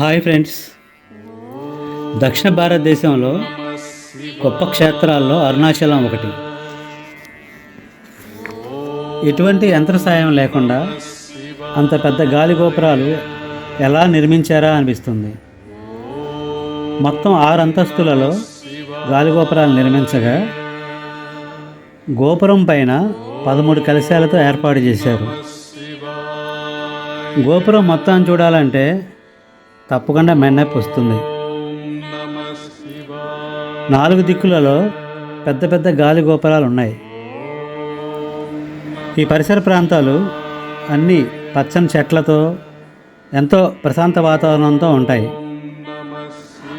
Hi friends. దక్షిణ భారతదేశంలో గొప్ప క్షేత్రాల్లో అరుణాచలం ఒకటి. ఎటువంటి యంత్ర సాయం లేకుండా అంత పెద్ద గాలి గోపురాలు ఎలా నిర్మించారా అనిపిస్తుంది. మొత్తం ఆరు అంతస్తులలో గాలి గోపురాలు నిర్మించగా గోపురం పైన పదమూడు కలశాలతో ఏర్పాటు చేశారు. గోపురం మొత్తం చూడాలంటే తప్పకుండా మెన్నెప్పి వస్తుంది నాలుగు దిక్కులలో పెద్ద పెద్ద గాలి గోపురాలు ఉన్నాయి. ఈ పరిసర ప్రాంతాలు అన్నీ పచ్చని చెట్లతో ఎంతో ప్రశాంత వాతావరణంతో ఉంటాయి.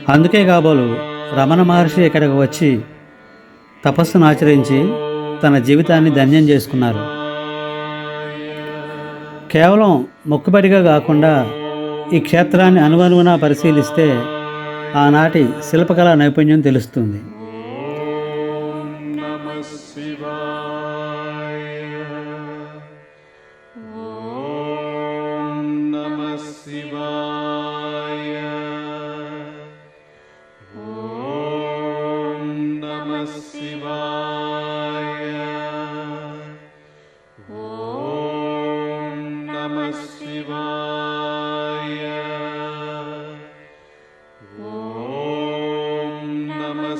అందుకే కాబోలు రమణ మహర్షి ఇక్కడికి వచ్చి తపస్సును ఆచరించి తన జీవితాన్ని ధన్యం చేసుకున్నారు. కేవలం మొక్కుబడిగా కాకుండా ఈ క్షేత్రాన్ని అనువనువునా పరిశీలిస్తే ఆనాటి శిల్పకళా నైపుణ్యం తెలుస్తుంది.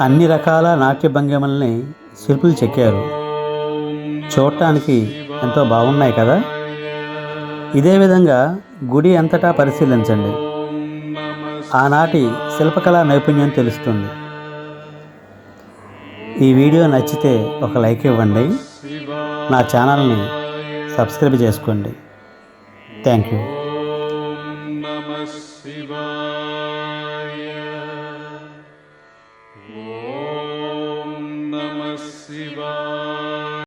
అన్ని రకాల నాట్య భంగిమల్ని శిల్పులు చెక్కారు. చూడటానికి ఎంతో బాగున్నాయి కదా? ఇదే విధంగా గుడి అంతటా పరిశీలించండి. ఆనాటి శిల్పకళా నైపుణ్యం తెలుస్తుంది. ఈ వీడియో నచ్చితే ఒక లైక్ ఇవ్వండి. నా ఛానల్ని సబ్స్క్రైబ్ చేసుకోండి. Thank you. Namah